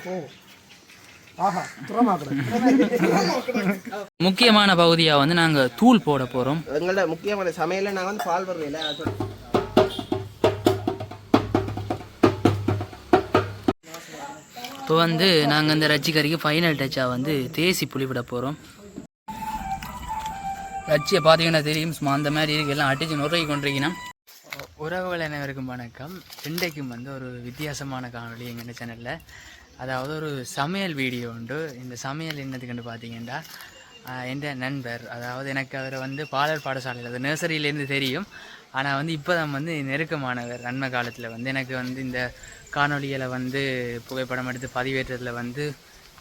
சோறு ஆஹா முக்கியமான பகுதியாக வந்து நாங்கள் தூள் போட போகிறோம் எங்களோட முக்கியமான சமையல நான் வந்து பால் வருவேன் இப்போ வந்து நாங்கள் இந்த ரச்சி கறிக்கு ஃபைனல் டச்சாக வந்து தேசி புளி விட போகிறோம் ரச்சியை பார்த்தீங்கன்னா தெரியும் சும்மா அந்த மாதிரி இருக்கு. எல்லாம் அடிச்சு நுரையை கொண்டிருக்கணும் உறவுகள் அனைவருக்கும் வணக்கம். இன்றைக்கும் வந்து ஒரு வித்தியாசமான காணொளி எங்கள் சேனலில் அதாவது ஒரு சமையல் வீடியோ உண்டு. இந்த சமையல் என்னதுக்குன்னு பார்த்தீங்கன்னா என் நண்பர். அதாவது எனக்கு அவரை வந்து பாலர் பாடசாலையில் அது நர்சரியிலேருந்து தெரியும். ஆனால் வந்து இப்போ தான் வந்து நெருக்கமானவர். நன்மை காலத்தில் வந்து எனக்கு வந்து இந்த காணொளிகளை வந்து புகைப்படம் எடுத்து பதிவேற்றத்தில் வந்து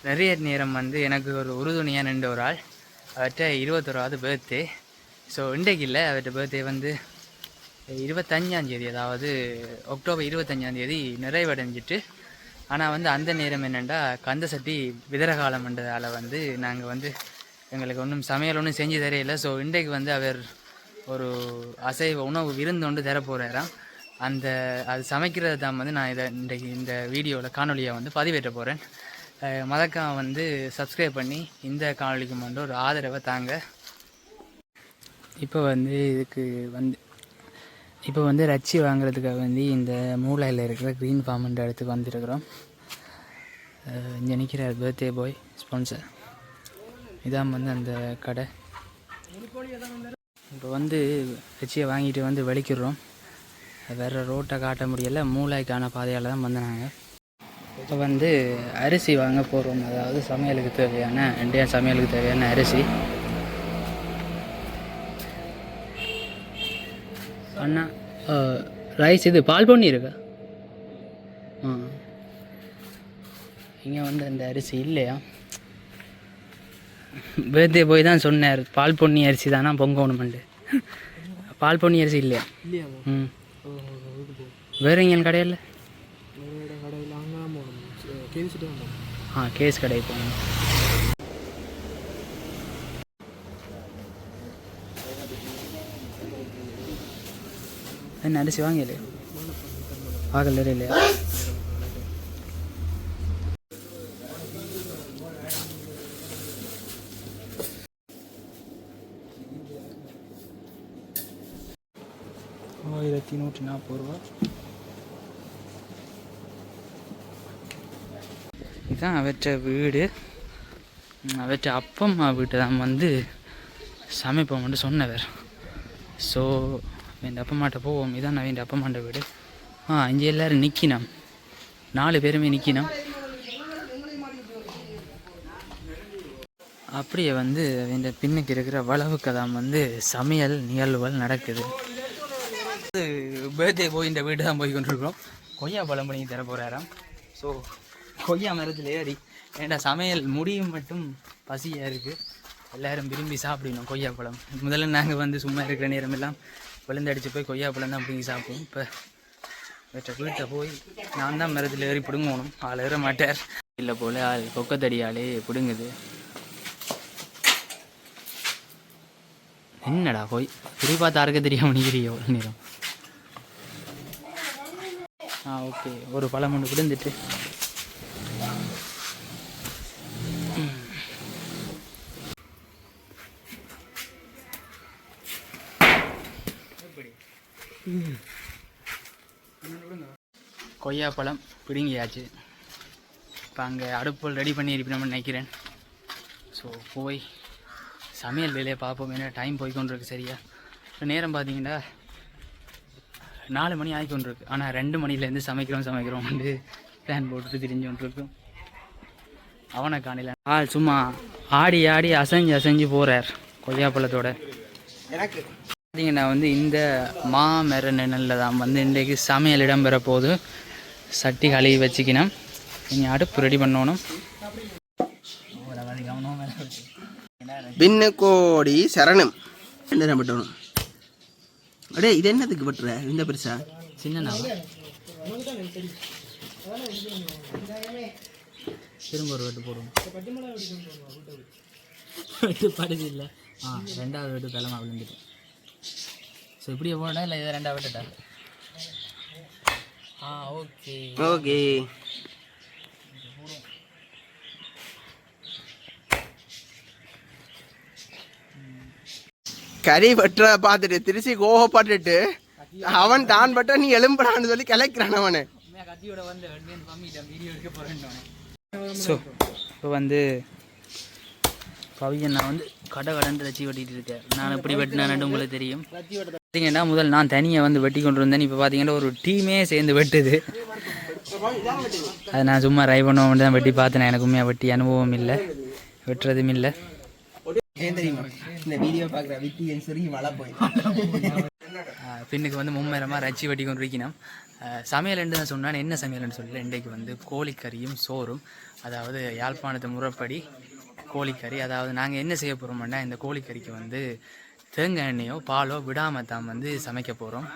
நிறைய நேரம் வந்து எனக்கு ஒரு உறுதுணையாக நின்ற ஒரு ஆள். அவர்கிட்ட இருபத்தொராவது பர்த்டே ஸோ இன்றைக்கு இல்லை. அவர்கிட்ட பர்த்டே வந்து இருபத்தஞ்சாந்தேதி அதாவது அக்டோபர் இருபத்தஞ்சாந்தேதி நிறைவடைஞ்சிட்டு ஆனால் வந்து அந்த நேரம் என்னென்னா கந்த சட்டி விதரகாலம்ன்றதால் வந்து நாங்கள் வந்து எங்களுக்கு ஒன்றும் சமையல் ஒன்றும் செஞ்சு தெரியல. ஸோ இன்றைக்கு வந்து அவர் ஒரு அசைவ உணவு விருந்து ஒன்று தரப்போகிறாராம் அந்த அது சமைக்கிறது தான் வந்து நான் இதை இன்றைக்கு இந்த வீடியோவில் காணொலியை வந்து பதிவேற்ற போகிறேன் மதக்கம் வந்து சப்ஸ்கிரைப் பண்ணி இந்த காணொலிக்கு மட்டும் ஒரு ஆதரவை தாங்க. இப்போ வந்து இதுக்கு வந்து இப்போ வந்து ரச்சி வாங்குறதுக்காக வந்து இந்த மூளையில் இருக்கிற க்ரீன் ஃபார்ம்ன்ற இடத்துக்கு வந்துருக்குறோம். அஹ் இங்கே நிற்கிற பர்த்டே பாய் ஸ்பான்சர் இதான் வந்து அந்த கடை. இப்போ வந்து ரச்சியை வாங்கிட்டு வந்து வெளிக்கிடுறோம் வேறு ரோட்டை காட்ட முடியலை மூளைக்கான பாதையால் தான் வந்தாங்க இப்போ வந்து அரிசி வாங்க போகிறோம் அதாவது சமையலுக்கு தேவையான இந்தியா சமையலுக்கு தேவையான அரிசி. அண்ணா ரைஸ் இது பால் பொன்னி இருக்கா? ஆ. இங்கே வந்து அந்த அரிசி இல்லையா? பர்த்டே போய் தான் சொன்னார் பால் பொன்னி அரிசி தானா பொங்கணுமெண்டு பால் பொன்னி அரிசி இல்லையா? ம். வேற எங்கேயும் கடையில் ஆ கேஸ் கடை போகணும். என்ன அரிசி வாங்கல பார்க்கல இல்லையா ஆயிரத்தி நூற்றி நாற்பது ரூபா. இதுதான் அவற்ற வீடு. அவற்ற அப்பா அம்மா வீட்டை தான் வந்து சமைப்போம்னு சொன்னவர். ஸோ என் அப்பா போவோம். இதான் நான் என் அப்பா வீடு. ஆ இங்கே எல்லோரும் நிற்கினோம் நாலு பேருமே நிற்கினோம் அப்படியே வந்து இந்த பின்னுக்கு இருக்கிற வளவு கதாம் வந்து சமையல் நிகழ்வுகள் நடக்குது. பர்த்டே போய் இந்த வீடு தான் போய் கொண்டிருக்கிறோம். கொய்யா பழம் பண்ணி தர போகிறாராம் ஸோ கொய்யா மரத்தில் ஏறி ஏன்டா சமையல் முடியும் மட்டும் பசியாக இருக்குது எல்லோரும் விரும்பி சாப்பிடணும் கொய்யா பழம். முதல்ல நாங்கள் வந்து சும்மா இருக்கிற நேரமெல்லாம் விழுந்து அடித்து போய் கொய்யா பழம் தான் பிடிங்கி சாப்பிடுவோம். இப்போ வீட்டை வீட்டை போய் நான் தான் மரத்தில் ஏறி பிடுங்கணும். ஆள் ஏற மாட்டார். இல்லை போல் ஆள் கொக்கத்தடி ஆளே பிடுங்குது. என்னடா போய் குறி பார்த்து அறுக்க தெரியாம நிற்கிறியோ நேரம். ஆ ஓகே. ஒரு பழம் ஒன்று விழுந்துட்டு கொய்யாப்பழம் பிடுங்கியாச்சு. இப்போ அங்கே அடுப்பு ரெடி பண்ணி இருப்பினோம்னு நினைக்கிறேன். ஸோ போய் சமையல் வேலையை பார்ப்போம். ஏன்னா டைம் போய்க்கொண்டிருக்கு சரியா. இப்போ நேரம் பார்த்தீங்கன்னா நாலு மணி ஆகிக்கொண்டிருக்கு. ஆனால் ரெண்டு மணிலேருந்து சமைக்கிறோம் சமைக்கிறோம் வந்து பிளான் போட்டுட்டு திரிஞ்சு கொண்டிருக்கும். அவனை காணல ஆள் சும்மா ஆடி ஆடி அசைஞ்சு அசைஞ்சு போகிறார் கொய்யாப்பழத்தோட. எனக்கு பார்த்தீங்கன்னா வந்து இந்த மாமர நிழலில் தான் வந்து இன்றைக்கு சமையல் இடம்பெற போது சட்டி கழுவி வச்சுக்கணும். இனி அடுப்பு ரெடி பண்ணணும். பின்னு கோடி சரணம். என்ன பட்டணும் அடே இது என்னத்துக்கு பட்டுற? இந்த பெருசா? சின்ன திரும்ப ஒரு வெட்டு போடுவோம். வெட்டு படுது இல்லை. ஆ ரெண்டாவது வெட்டு கிளம்ப விழுந்துட்டு ஸோ இப்படியே போடா இல்லை இதை ரெண்டாவது வெட்டுட்டா? ஓகே. ஓகே. கறி வெட்டுறத பார்த்துட்டு திருச்சி கோவப்பட்டுட்டு அவன் தான் பட்ட நீ எலும்படான்னு சொல்லி கிளைக்கிறான் அவனை. கத்தியோட வந்து வீடியோ எடுக்க போகிறேன் ஸோ இப்போ வந்து பவியன் நான் வந்து கடை கடன் வச்சு வெட்டிட்டு இருக்கேன். நான் எப்படி வெட்டினேன்னு உங்களுக்கு தெரியும். பார்த்தீங்கன்னா முதல் நான் தனியாக வந்து வெட்டி கொண்டு வந்தேன். இப்போ பார்த்தீங்கன்னா ஒரு டீமே சேர்ந்து வெட்டுது. அது நான் சும்மா ரை பண்ணுவோம் தான் வெட்டி பார்த்தேன். எனக்கு உண்மையாக வெட்டி அனுபவம் இல்லை. வெட்டுறதும் இல்லை. இந்த வீடியோ பார்க்குற வித்தி என் சிறி மழை போய் பின்னுக்கு வந்து மும்மரமாக ரச்சி வெட்டி கொண்டு இருக்கணும் சமையல் என்று தான் சொன்னான் என்ன சமையல்னு சொல்லி இன்றைக்கு வந்து கோழிக்கறியும் சோறும் அதாவது யாழ்ப்பாணத்து முறைப்படி கோழிக்கறி. அதாவது நாங்கள் என்ன செய்ய போகிறோம்னா இந்த கோழிக்கறிக்கு வந்து தேங்காய் எண்ணெயோ பாலோ விடாமல் தான் வந்து சமைக்க போகிறோம்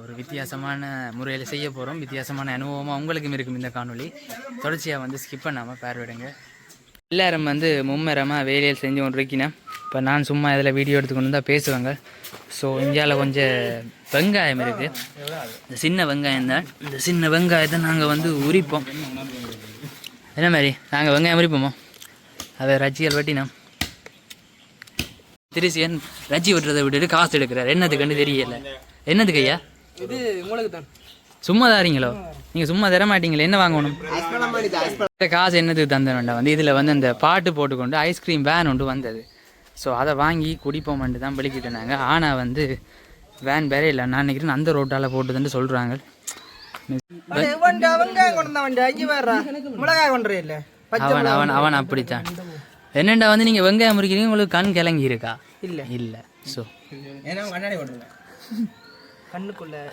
ஒரு வித்தியாசமான முறையில் செய்ய போகிறோம் வித்தியாசமான அனுபவமாக உங்களுக்கும் இருக்கும் இந்த காணொளி. தொடர்ச்சியாக வந்து ஸ்கிப் பண்ணாமல் பார்வையிடுங்க எல்லாரும் வந்து மும்மரமாக வேலையில் செஞ்சு கொண்டு இருக்கணும் இப்போ நான் சும்மா இதில் வீடியோ எடுத்துக்கொண்டு இருந்தால் பேசுவாங்க. ஸோ இந்தியாவில் கொஞ்சம் வெங்காயம் இருக்குது இந்த சின்ன வெங்காயம் தான். இந்த சின்ன வெங்காயத்தை நாங்கள் வந்து உரிப்போம். என்ன மாதிரி? நாங்கள் வெங்காயம் உரிப்போமோ? அதை ரஜ்ஜிகள் வெட்டினோம் திருசியன் ரஜ்ஜி வெட்டுறதை விட்டுட்டு காசு எடுக்கிறார். என்னதுக்குன்னு தெரியல. என்னதுக்கு ஐயா? இது உங்களுக்கு தான் சும்மா தாரீங்களோ? நீங்கள் சும்மா தர மாட்டீங்களே என்ன வாங்கணும்? இந்த காசு என்னதுக்கு தந்த வேண்டாம் வந்து இதில் வந்து அந்த பாட்டு போட்டுக்கொண்டு ஐஸ்கிரீம் வேன் ஒன்று வந்தது. ஸோ அதை வாங்கி குடிப்போம்ட்டு தான் வெளிக்கிட்டு இருந்தாங்க. ஆனால் வந்து வேன் வேற இல்லை. நான் நினைக்கிறேன் அந்த ரோட்டால் போட்டுதுன்னு சொல்கிறாங்க மிளகாய் கொண்டு இல்ல அவன் அவன் அவன் அப்படித்தான். என்னண்டா வந்து நீங்கள் வெங்காயம் முறிக்கிறீங்க உங்களுக்கு கண் கிளங்கி இருக்கா? இல்லை. இல்லை. ஸோ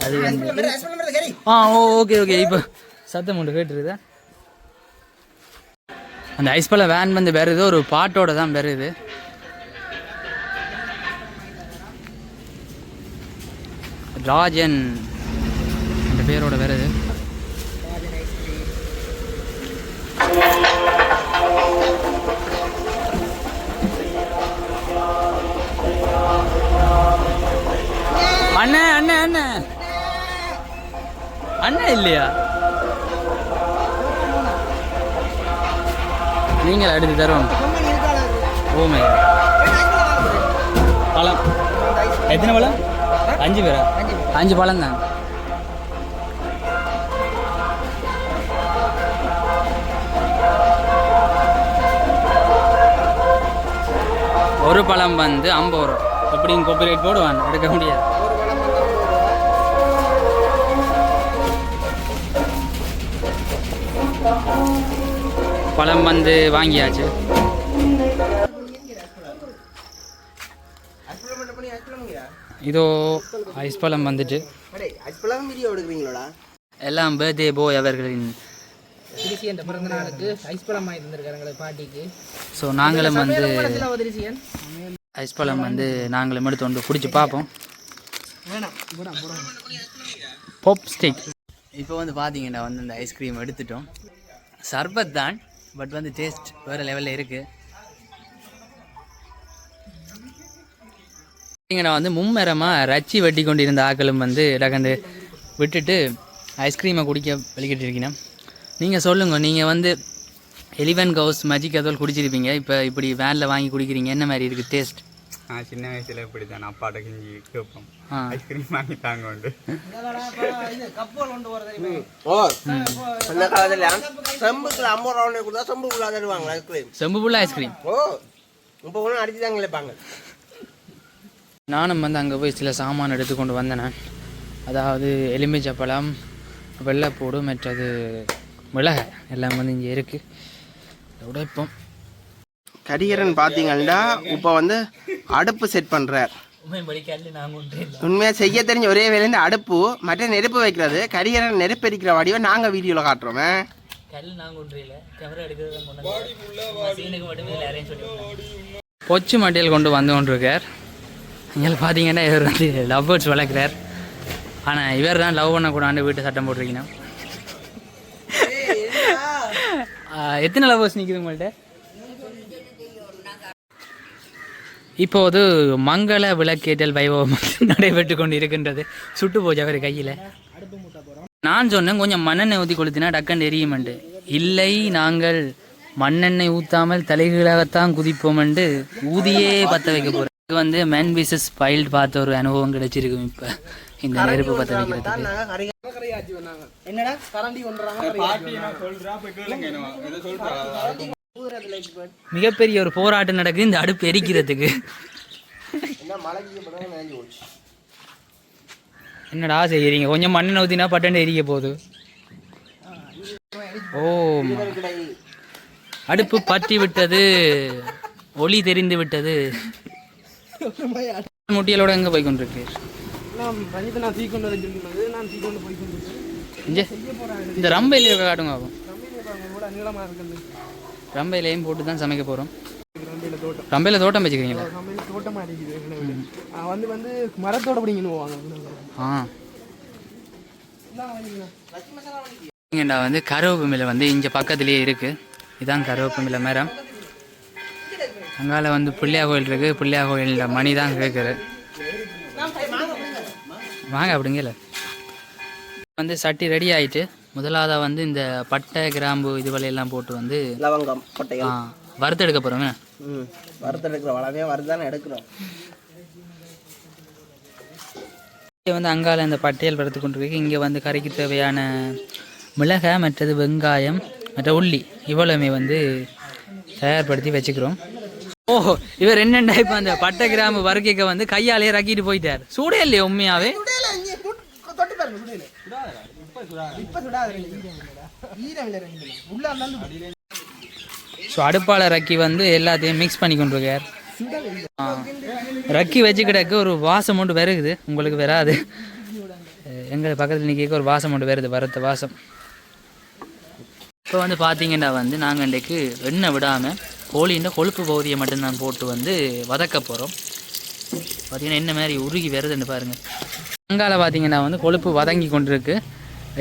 அது வந்து ஆ ஓ ஓகே ஓகே. இப்போ சத்தம் ஒன்று கேட்டுருதா அந்த ஐஸ்பல வேன் வந்து வருது ஒரு பாட்டோட தான் வருது ராஜன் அந்த பேரோட வருது அண்ணே அண்ணே அண்ணே. அண்ணே இல்லையா? நீங்கள் எடுத்து தருவோம். Oh ஓமே பழம். எத்தனை பழம்? அஞ்சு பேரா? அஞ்சு பழம் தான். ஒரு பழம் வந்து ஐம்பது ரூபா. எப்படியும் காப்பிரைட் போடுவான் எடுக்க முடியாது. பழம் வந்து வாங்கியாச்சு. இதோ ஐஸ் பழம் வந்துட்டு. எல்லாம் பர்த்டே போய் அவர்களின். திருசியன் பிறந்த நாளுக்கு ஐஸ் பழம் வாங்கி தந்திருக்காரு பாட்டிக்கு ஸோ நாங்களும் வந்து ஐஸ் பழம் வந்து நாங்களும் எடுத்து வந்து குடிச்சு பார்ப்போம். பாப் ஸ்டிக் இப்போ வந்து பார்த்தீங்கன்னா வந்து இந்த ஐஸ்கிரீம் எடுத்துட்டோம். சர்பத் தான் பட் வந்து டேஸ்ட் வேறு லெவலில் இருக்குது பார்த்தீங்கன்னா வந்து மும்மரமாக ரச்சி வெட்டி கொண்டிருந்த ஆக்களும் வந்து டகந்து விட்டுட்டு ஐஸ்கிரீமை குடிக்க வெளிக்கிட்டு இருக்கீங்க. நீங்கள் சொல்லுங்கள் நீங்கள் வந்து எலிவன் கவுஸ் மஜிக் அதோல் குடிச்சிருப்பீங்க. இப்போ இப்படி வேனில் வாங்கி குடிக்கிறீங்க. என்ன மாதிரி இருக்குது டேஸ்ட் நான் சின்ன வயசுல இப்படி தான் அப்பாட்ட கிஞ்சி கேட்போம். ஐஸ்கிரீம் வாங்கி தாங்க உண்டு. ஓ. அந்த காலத்துல செம்புக்குள்ள ஐம்பது ரூபா கொடுத்தா செம்புக்குள்ள தருவாங்க ஐஸ்கிரீம். செம்பு ஃபுல்லாக ஐஸ்கிரீம். ஓ. இப்போ ஒன்றும் அடிச்சு தாங்க இழைப்பாங்க நானும் வந்து அங்கே போய் சில சாமான் எடுத்துக்கொண்டு வந்தேன். அதாவது எலுமிச்சப்பழம் வெள்ளைப்பூடு மற்றது மிளகாய். எல்லாம் வந்து இங்கே இருக்குது உடைப்போம் கரிகரன் பார்த்தீங்கன்னா இப்போ வந்து அடுப்பு செட் பண்ணுறார் உண்மையாக செய்ய தெரிஞ்ச ஒரே வேலை இந்த அடுப்பு மற்ற நெருப்பு வைக்கிறது கரிகரன் நெருப்பு எரிக்கிற வடிவை நாங்கள் வீடியோவில் காட்டுறோமே. நாங்கள் பொச்சு மட்டியல் கொண்டு வந்து கொண்டிருக்கார். இங்கே பார்த்தீங்கன்னா இவர் வந்து லவ் பேர்ட்ஸ் வளர்க்குறார். ஆனால் இவர் தான் லவ் பண்ணக்கூடாது வீட்டு சட்டம் போட்டிருக்கணும். ஆஹ் எத்தனை லவ்வர்ஸ் நிற்குது உங்கள்கிட்ட இப்போது மங்கள விளக்கேற்றல் வைபவம் நடைபெற்று கொண்டு இருக்கின்றது சுட்டு போச்சு அவர் கையில். நான் சொன்னேன் கொஞ்சம் மண்ணெண்ணெய் ஊற்றி கொளுத்தினா டக்குன்னு எரியுமெண்டு. இல்லை நாங்கள் மண்ணெண்ணெய் ஊற்றாமல் தலைகீழாகத்தான் குதிப்போமெண்டு ஊதியே பற்ற வைக்க போகிறோம் இது வந்து மேன் பீசஸ் பைல்டு பார்த்த ஒரு அனுபவம் கிடைச்சிருக்கும் இப்போ. இந்த நெருப்பு பற்ற வைக்கிறதுக்கு. என்னடா? கரண்டி மிகப்பெரிய ஒரு போராட்டம் நடக்குது இந்த அடுப்பு எரிக்கிறதுக்கு. என்னடா செய்யறீங்க கொஞ்சம் மண்ணெண்ணெய் ஊற்றினா பட்டன் எரிக்க போகுது. ஓ அடுப்பு பற்றி விட்டது. ஒளி தெரிந்து விட்டது. முட்டியலோட எங்க போய் கொண்டிருக்கு? இந்த ரம்பையில காட்டுங்க ஆகும் ரம்பையிலையும் போட்டு தான் சமைக்க போறோம். ரம்பையில் தோட்டம். வச்சுக்கிறீங்களா? தோட்டமாக இருக்குது வந்து வந்து மரத்தோட பிடிங்கன்னு போவாங்க ஆ. வந்து கருவேப்பு மில்லை வந்து இங்கே பக்கத்துலேயே இருக்கு. இதான் கருவேப்பு மில்லை மரம். அங்கால வந்து பிள்ளையா கோயில் இருக்கு. பிள்ளையா கோயிலில் மணி தான் கேட்குறது வாங்க. அப்படிங்கல. வந்து சட்டி ரெடி ஆயிட்டு முதலாவதா வந்து இந்த பட்டை கிராம்பு இதுவளையெல்லாம் போட்டு வந்து லவங்கம் ஆ, கொட்டைகள் வறுத்தெடுக்க போகிறோமே ம் வறுத்தெடுக்கிற வளமே வறுதானே எடுக்கிறோம். இங்கே வந்து அங்கால இந்த பட்டியல் வறுத்து கொண்டிருக்கு. இங்கே வந்து கறிக்கு தேவையான மிளகாய் மற்றது வெங்காயம் மற்ற உள்ளி இவ்வளவுமே வந்து தயார்படுத்தி வச்சுக்கிறோம். ஓஹோ இவர் என்னென்ன இப்போ அந்த பட்டை கிராம்பு வறுக்கைக்க வந்து கையாலே ரக்கிட்டு போயிட்டார். சூடே இல்லையா சுடையில இப்ப சுடாது ஈரம் இல்லை ரெண்டு. உள்ள இருந்தாலும் ஸோ அடுப்பால ரக்கி வந்து எல்லாத்தையும் மிக்ஸ் பண்ணி கொண்டிருக்கார். ரக்கி வச்சு கிடக்கு ஒரு வாசம் ஒன்று வருகுது. உங்களுக்கு வராது. எங்கள் பக்கத்தில் நிற்க ஒரு வாசம் ஒன்று வருது. வறுத்த வாசம். இப்போ வந்து பார்த்தீங்கன்னா வந்து நாங்கள் இன்றைக்கு எண்ணெய் விடாமல் கோழின்ற கொழுப்பு பகுதியை மட்டும்தான் போட்டு வந்து வதக்க போகிறோம் பார்த்தீங்கன்னா என்ன மாதிரி உருகி வருதுன்னு பாருங்கள் அங்கால பார்த்தீங்கன்னா வந்து கொழுப்பு வதங்கி கொண்டிருக்கு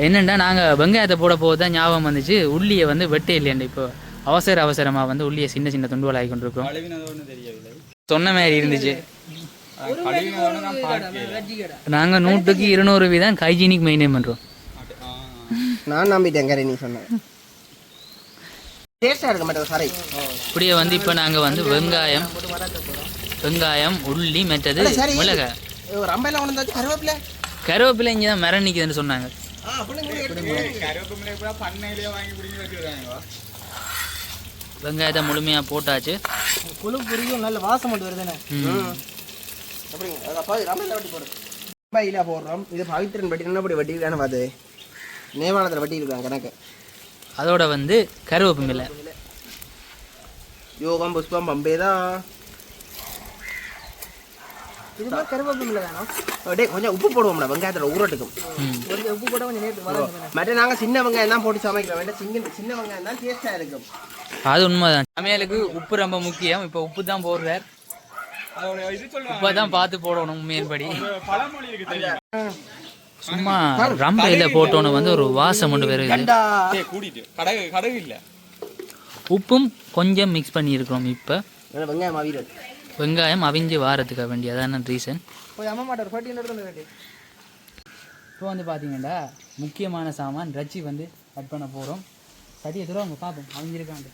என்னென்னா நாங்கள் வெங்காயத்தை போட போது தான் ஞாபகம் வந்துச்சு. உள்ளியை வந்து வெட்டே இல்லையாண்டு இப்போ. அவசர அவசரமாக வந்து உள்ளியை சின்ன சின்ன துண்டுகள் ஆகி கொண்டிருக்கோம் சொன்ன மாதிரி இருந்துச்சு. நாங்கள் நூற்றுக்கு இருநூறு வீதம் ஹைஜீனிக் மெயின்டைன் பண்ணுறோம். நான் நம்பிட்டேன் கரை நீ சொன்ன. டேஸ்டா இருக்க மாட்டேன் சாரை இப்படியே வந்து இப்போ நாங்கள் வந்து வெங்காயம் வெங்காயம் உள்ளி சரி. மிளகாய். கருவேப்பிலை. கருவேப்பிலை இங்கே தான் மரம் நிற்குதுன்னு சொன்னாங்க. கருவேப்பிலை வெங்காயத்தை முழுமையாக போட்டாச்சு குழு புரியும் நல்ல வாசம் மட்டும் வருதுண்ணே ரம்பையில போடுறோம் இது பவித்திரன் வட்டி என்ன படி வட்டி இருக்கான்னு பார்த்து நேவாளத்தில் வட்டி இருக்காங்க கணக்கு அதோட வந்து கருவேப்பு மில்லை யோகம் புஷ்பம் பம்பேதா இது மாதிரி கருவேப்பிலை இல்லை வேணும் டே கொஞ்சம் உப்பு போடுவோம்டா வெங்காயத்தில் ஊறட்டுக்கும் ம். கொஞ்சம் உப்பு கொஞ்சம் வளர்ந்து மற்ற நாங்கள் சின்ன வெங்காயம் தான் போட்டு சமைக்கிறோம். வேண்டாம் சின்ன சின்ன வெங்காயம் தான் டேஸ்டாக இருக்கும். அது உண்மைதான். சமையலுக்கு உப்பு ரொம்ப முக்கியம். இப்போ உப்பு தான் போடுறார். உப்பை தான் பார்த்து போடணும் உண்மையின்படி பழமொழி இருக்கு தெரியும் சும்மா ரம்பையில் போட்டோன்னு வந்து ஒரு வாசம் ஒன்று வருது உப்பும் கொஞ்சம் மிக்ஸ் பண்ணியிருக்கிறோம் இப்போ. வெங்காயம் வெங்காயம் அவிஞ்சு வாரத்துக்கு வேண்டியதான ரீசன் போய் அம்மா மாட்டார் ஃபட்டி எடுத்து வந்து கட்டி. இப்போ வந்து பார்த்தீங்கன்னா முக்கியமான சாமான் ரச்சி வந்து கட் பண்ண போகிறோம் சட்டியை தூரம் அவங்க பார்ப்போம் அவிஞ்சிருக்காண்டு.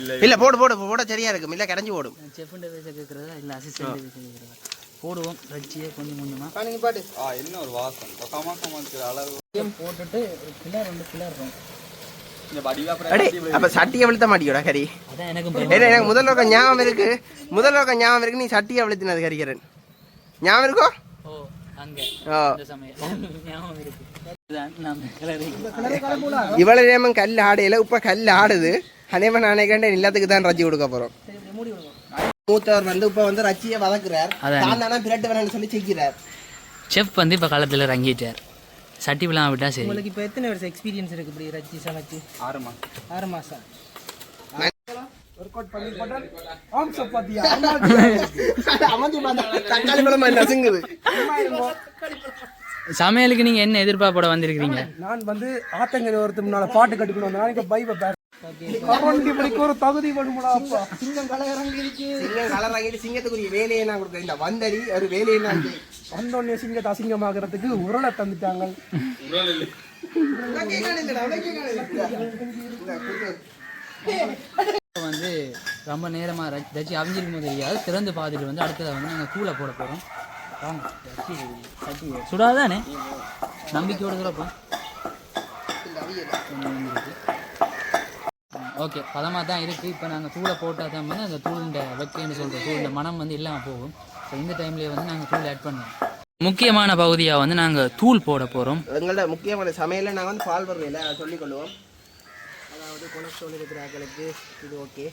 இல்லை இல்ல போடு போடு போட சரியா இருக்கும். இல்ல கரைஞ்சு போடும். செஃப்ண்ட பேச கேட்குறதா இல்லை பேச கேட்குறதா போடுவோம் ரச்சியை கொஞ்சம் கொஞ்சமாக நீ பாட்டு. ஆ என்ன ஒரு வாசம். கமாசம் இருக்கிற அளவு. போட்டுட்டு ஒரு கிளர் ரெண்டு இந்த வடிவா அடே அப்ப சட்டியை வெளுத்த மாட்டியோடா கறி? அதான் எனக்கும் ஏன்னா எனக்கு முதல் நோக்கம் ஞாபகம் இருக்கு. முதல் நோக்கம் ஞாபகம் இருக்கு நீ சட்டியை வெளுத்தினது கறிக்கிறேன் ஞாபகம் இருக்கோ? இவ்வளவு நேரம் கல் ஆடையில இப்ப கல் ஆடுது. அதேமா நானே கண்டேன் எல்லாத்துக்கு தான் ரச்சி கொடுக்க போறோம். மூத்தவர் வந்து இப்ப வந்து ரச்சியை வதக்குறார். அதான். தான் தானே பிரட் வேணும்னு சொல்லி செய்கிறார். செஃப் வந்து இப்போ காலத்தில் இறங்கிட்டார். சட்டி விழா விட்டா சரி. உங்களுக்கு இப்போ எத்தனை வருஷம் எக்ஸ்பீரியன்ஸ் இருக்கு இப்படி ரச்சி சமைச்சு ஆறு மாசம். ஆறு மாசம். ஒர்க் அவுட் பண்ணி போட்டால் ஆம் சப்பாத்தியா அமைஞ்சு பார்த்தா தக்காளி பழமா நசுங்குது சமையலுக்கு நீங்கள் என்ன எதிர்பார்ப்போட வந்திருக்கிறீங்க? நான் வந்து ஆத்தங்கரை ஒருத்தர் முன்னால பாட்டு கட்டிக்கணும் நான் இப்போ பைபை பேர் கரண்டி படிக்க ஒரு தகுதி வேணுமுடா அப்பா. சிங்கம் கலை இறங்கி இருக்கு சிங்கம் கலர் ஆகிட்டு சிங்கத்துக்குரிய வேலையை நான் கொடுக்குறேன். இந்த வந்தடி ஒரு வேலையை நான் வந்தோடனே சிங்கத்தை அசிங்கமாகறதுக்கு உரலை தந்துட்டாங்க. இப்போ வந்து ரொம்ப நேரமாக ரச்சி அவிஞ்சிருக்கும் போது தெரியாது. திறந்து பார்த்துட்டு வந்து அடுத்ததை வந்து நாங்கள் கூலை போட போகிறோம் சுடாதானே? நம்பிக்கையோட சொல்லப்போ ஓகே பதமாக தான் இருக்குது இப்போ நாங்கள் தூளை போட்டால் தான் வந்து அந்த தூளுண்ட வெக்கைன்னு சொல்கிற தூளுண்ட மனம் வந்து இல்லாமல் போகும். ஸோ இந்த டைம்லேயே வந்து நாங்கள் தூள் ஆட் பண்ணுவோம் முக்கியமான பகுதியாக வந்து நாங்கள் தூள் போட போகிறோம் எங்களோட முக்கியமான சமையலில் நாங்கள் வந்து பால் வரல அதை சொல்லிக் கொள்வோம். அதாவது கொலஸ்ட்ரால் இருக்கிற ஆக்களுக்கு இது ஓகே.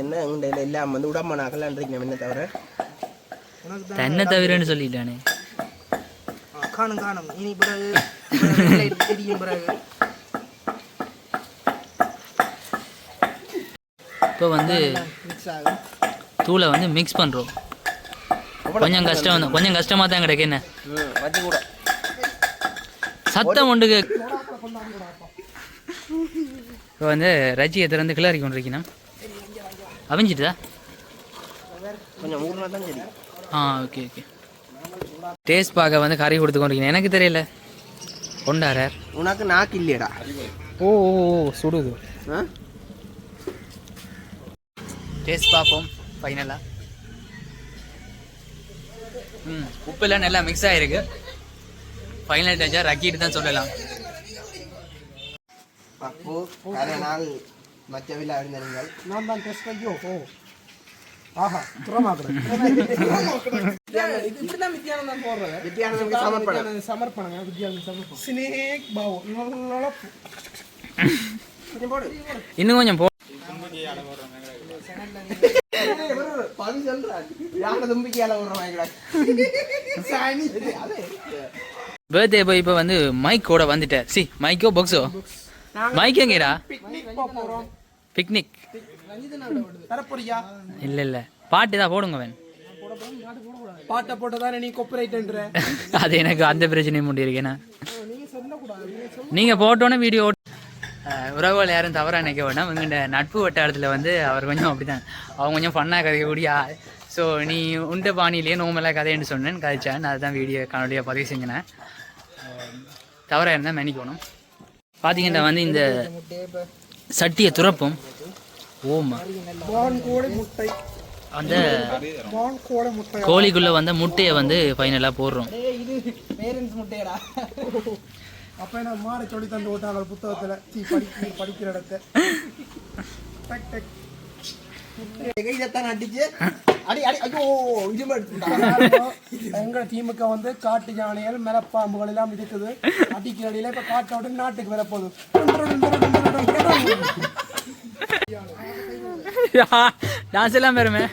என்ன எங்கள்ட எல்லாம் வந்து உடம்பு நகலன்றீங்க என்ன தவிர? தென்னை தவிரன்னு சொல்லிட்டானே. காணும் காணும். இனி பிறகு தெரியும் பிறகு. இப்போ வந்து தூளை வந்து மிக்ஸ் பண்ணுறோம் கொஞ்சம் கஷ்டம் வந்து கொஞ்சம் கஷ்டமாக தான் கிடக்கு என்ன? சத்தம் உண்டு இப்போ வந்து ரஜ்ஜியை திறந்து கிளறி கொண்டிருக்கணும். அவிஞ்சிட்டுதா? கொஞ்சம் ஊர்னா தான் சரி ஆ ஓகே ஓகே டேஸ்ட் பார்க்க வந்து கறி கொடுத்து கொண்டிருக்கணும். எனக்கு தெரியல. கொண்டாரர். உனக்கு நாக்கு இல்லையடா. ஓ ஓ ஓ சுடுது. ஆ? டேஸ்ட் பார்ப்போம் ஃபைனலாக ம் உப்பெல்லாம் நல்லா மிக்ஸ் ஆகிருக்கு ஃபைனல் டச்சாக ரக்கிட்டு தான் சொல்லலாம். அப்போ அரை நாள் மச்சவில் அறிந்தீர்கள் நான் தான் டெஸ்ட் ஐயோ ஓ ஆஹா இது இப்படிதான் வித்தியானம் தான் போடுறது வித்தியானத்துக்கு சமர்ப்பணம் சமர்ப்பணங்க வித்தியானம் சமர்ப்பணம் ஸ்னேக் பாவோ நல்லா கொஞ்சம் போடு இன்னும் கொஞ்சம் போ பவி சொல்றான் யானை தும்பிக்கையால விடுறவாங்களா பர்த்டே போய் இப்போ வந்து மைக்கோட வந்துட்டார் சி மைக்கோ பாக்ஸோ மைக் எங்கேடா பிக்னிக் இல்லை இல்லை. பாட்டு தான் போடுங்க அவன் பாட்டை போட்டதானே நீ கொப்பரைட்ன்ற அது எனக்கு அந்த பிரச்சனையும் முடியிருக்கேண்ணா நீங்கள் போட்டோன்னே வீடியோ உறவுகள் யாரும் தவறாக நினைக்க வேண்டாம். இந்த நட்பு வட்டாரத்தில் வந்து அவர் கொஞ்சம் அப்படிதான். அவங்க கொஞ்சம் ஃபன்னாக கதைக்கக்கூடிய ஸோ நீ உண்ட பாணியிலேயே நோமெல்லாம் கதைன்னு சொன்னேன் கதைச்சான். அதுதான் வீடியோ காணொலியாக பதிவு செஞ்சினேன் தவறாக இருந்தால் மன்னிக்கணும். பார்த்தீங்கன்னா வந்து இந்த சட்டியை துறப்போம். ஓமா அந்த கோழிக்குள்ளே வந்த முட்டையை வந்து ஃபைனலாக போடுறோம். முட்டையடா. அப்ப என்ன மாறி சொல்லி தந்து விட்டாங்க புத்தகத்துல. சீ படிக்க படிக்கிற இடத்த. டக் டக். இதைத்தான் அடிச்சு அடி அடி ஐயோ இது எடுத்துட்டா எங்க டீமுக்கு வந்து காட்டு யானைகள் மரப்பாம்புகள் எல்லாம் இருக்குது. அடிக்கிற அடியில இப்ப காட்டோட நாட்டுக்கு வரப்போகுது டான்ஸ் எல்லாம் பெருமை.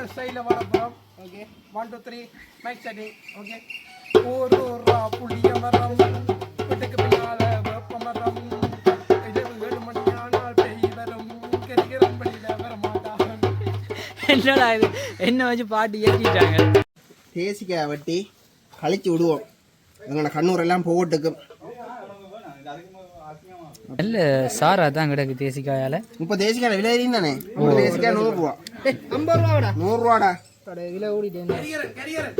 கரியர் ஸ்டைல வர போறோம். Okay one two three mic setting okay ஒரு ரா புளிய மரம் வீட்டுக்கு பின்னால வேப்ப மரம். இரவு ஏழு மணி ஆனால் பெய் வரும். கரிகரம்படியில வர மாட்டாங்க என்னடா இது? என்ன வச்சு பாட்டு ஏற்றிட்டாங்க தேசிக்காய் வெட்டி கழிச்சு விடுவோம். எங்களோட கண்ணூரெல்லாம் போட்டுக்கும் இல்ல சாரா தான் கிடக்கு தேசிக்காயால. இப்போ தேசிக்காய் விலை ஏறியும் தானே? தேசிக்காய் நூறுரூவா ஐம்பது ரூபாடா? நூறுரூவாடா கரியரன் கரியரன்.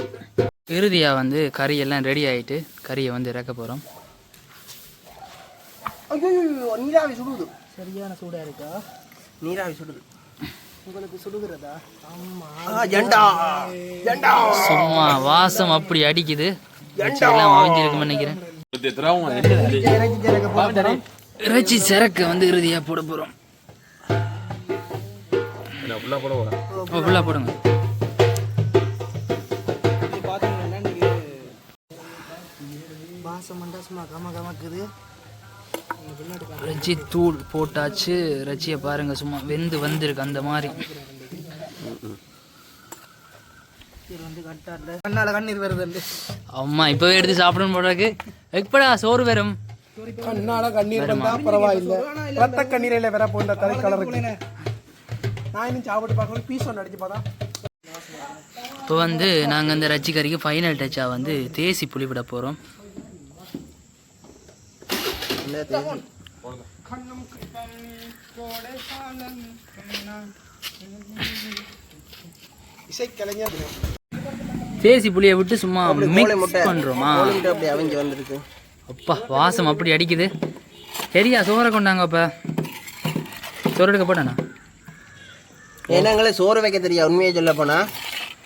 இறுதியா வந்து கறி எல்லாம் ரெடி ஆயிட்டு கறியை வந்து இறக்க போறோம். நீராவி சுடுது. சரியான சூடா இருக்கா? நீராவி சுடுது. உங்களுக்கு சுடுகிறதா? சும்மா வாசம் அப்படி அடிக்குது. எல்லாம் நினைக்கிறேன். இறைச்சி சிறக்க வந்து இறுதியா போட போறோம். ஓ, ஃபுல்லா போடுங்க. இறைச்சி தூள் போட்டாச்சு. இறைச்சியை பாருங்க சும்மா வெந்து வந்திருக்கு அந்த மாதிரி. கண்ணால கண்ணீர் வருது. அம்மா இப்பவே எடுத்து சாப்பிடணும் போடுறதுக்கு எப்படா சோறு வரும்? கண்ணால கண்ணீர் வந்தா பரவாயில்லை. ரத்த கண்ணீரில வர போன்ற கரை கலருக்கு நான் இன்னும் சாப்பிட்டு பார்க்கணும். பீஸ் ஒன்று அடிச்சு பார்த்தா இப்போ வந்து நாங்கள் இந்த ரச்சி கறிக்கு ஃபைனல் டச்சாக வந்து தேசி புளி விட போகிறோம் தேசி புளியை விட்டு சும்மா மிக்ஸ் பண்ணுறோமா கோழி முட்டை. அப்படி அவிஞ்சு வந்திருக்கு. அப்பா வாசம் அப்படி அடிக்குது. சரியா சோறை கொண்டாங்க அப்போ. சோறு எடுக்க போட்டேண்ணா ஏன்னாங்களே சோறு வைக்க தெரியாது உண்மையை சொல்ல போனா.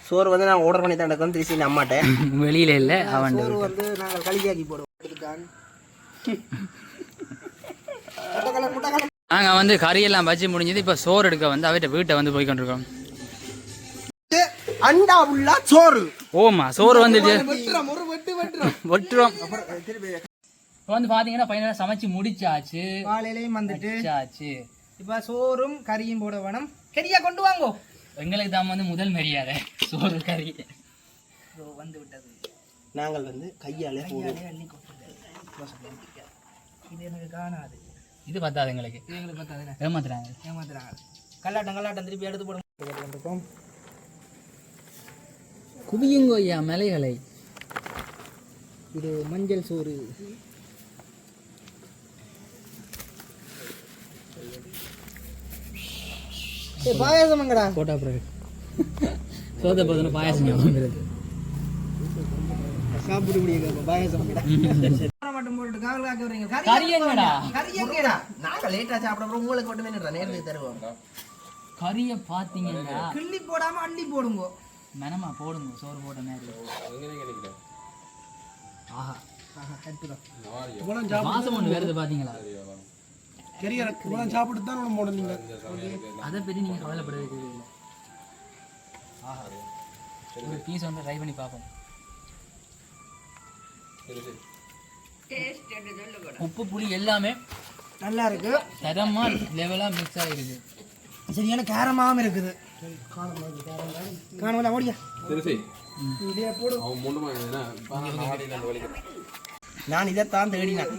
சோறு வந்து நான் ஆர்டர் பண்ணி தான் திருச்சி அம்மாட்டேன் வெளியில இல்லை அவன் வந்து நாங்கள் களியாக்கி போடுவோம். நாங்கள் வந்து கறியெல்லாம் வச்சு முடிஞ்சது இப்போ சோறு எடுக்க வந்து அவர்கிட்ட வீட்டை வந்து போய் கொண்டிருக்கோம். அண்டா உள்ள சோறு. ஓமா சோறு வந்துட்டு. வெட்டுறோம் இப்போ வந்து பார்த்தீங்கன்னா ஃபைனலாக சமைச்சு முடிச்சாச்சு. காலையிலையும் வந்துட்டு முடிச்சாச்சு. இப்ப சோறும் கறியும் போட வேணும். கறியா கொண்டு வாங்கோ. எங்களுக்கு தான் வந்து முதல் மரியாதை சோறு கறி. வந்து விட்டது. நாங்கள் வந்து கையாலே. இது எனக்கு காணாது. இது பத்தாது எங்களுக்கு. எங்களுக்கு பார்த்தாதுல ஏமாத்துறாங்க. ஏமாத்துறாங்க. கல்லாட்டம் கல்லாட்டம் திருப்பி எடுத்து போடும் குவியுங்கோ ஐயா மலைகளை. இது மஞ்சள் சோறு. ஏ பாயாசம் எங்கடா போட்டா பிறகு. சோத போதுன்னு பாயாசம் ஞாபகம் வருது. சாப்பிட முடியாது பாயாசம் எங்கடா மட்டும் போட்டு காவல் காக்க வரீங்க. கறி எங்கடா கறி எங்கடா? நாங்கள் லேட்டாக சாப்பிட அப்புறம் உங்களுக்கு மட்டுமே நேரத்துக்கு தருவோம். கறியை பார்த்தீங்கன்னா கிள்ளி போடாம அள்ளி போடுங்க. மெனமா போடுங்க சோறு போட்ட மாதிரி. ஆஹா. மாசம் ஒன்று வருது பார்த்தீங்களா கறி சாப்பிட்டு தான் ஒன்று போடுறீங்க அதை பற்றி நீங்கள் கவலைப்பட வேண்டியது இல்லை ஒரு பீஸ் ஒன்று ட்ரை பண்ணி பார்ப்போம். உப்பு புளி எல்லாமே நல்லா இருக்கு. தரமா லெவலா மிக்ஸ் ஆகிருக்கு சரியான காரமாவும் இருக்குது. ஓடியா. நான் இதைத்தான் தேடினேன்.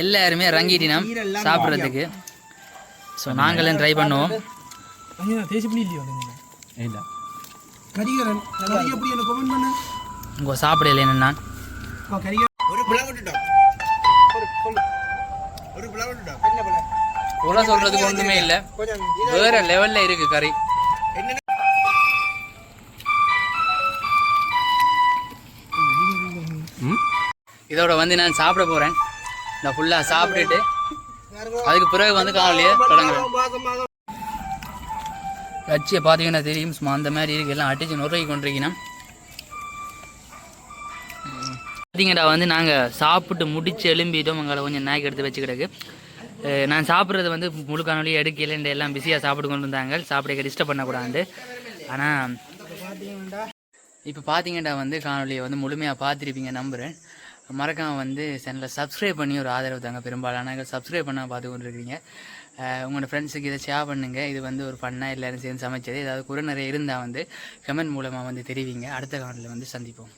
எல்லாருமே ரங்கிட்டினம் சாப்பிட்றதுக்கு. ஸோ நாங்களும் ட்ரை பண்ணுவோம். உங்க சாப்பிடல என்னன்னா? குறை சொல்றதுக்கு ஒன்றுமே இல்லை. வேற லெவல்ல இருக்கு கறி. என்ன இதோட வந்து நான் சாப்பிட போறேன். நான் ஃபுல்லாக சாப்பிட்டுட்டு அதுக்கு பிறகு வந்து காலையே தொடங்குறேன். கட்சியை பார்த்தீங்கன்னா தெரியும் சும்மா அந்த மாதிரி இருக்கு. எல்லாம் அடிச்சு நுரைக்கி கொண்டிருக்கீங்கன்னா பார்த்தீங்கடா வந்து நாங்கள் சாப்பிட்டு முடிச்சு எழும்பிட்டோம். எங்களை கொஞ்சம் நாய்க்கு எடுத்து வச்சு கிடக்கு. நான் சாப்பிட்றது வந்து முழு காணொலி எடுக்கல. இந்த எல்லாம் பிஸியாக சாப்பிட்டு கொண்டு இருந்தாங்க சாப்பிட டிஸ்டர்ப் பண்ணக்கூடாது. ஆனால் இப்போ பார்த்தீங்கன்னா வந்து காணொலியை வந்து முழுமையாக பார்த்துருப்பீங்க நம்புகிறேன் மறக்காமல் வந்து சேனலை சப்ஸ்கிரைப் பண்ணி ஒரு ஆதரவு தாங்க பெரும்பாலான சப்ஸ்கிரைப் பண்ண பார்த்து கொண்டு இருக்கீங்க உங்களோட ஃப்ரெண்ட்ஸுக்கு இதை ஷேர் பண்ணுங்கள் இது வந்து ஒரு ஃபன்னாக எல்லோரும் சேர்ந்து சமைச்சது. ஏதாவது குறை நிறைய இருந்தால் வந்து கமெண்ட் மூலமாக வந்து தெரிவிங்க. அடுத்த காலத்தில் வந்து சந்திப்போம்.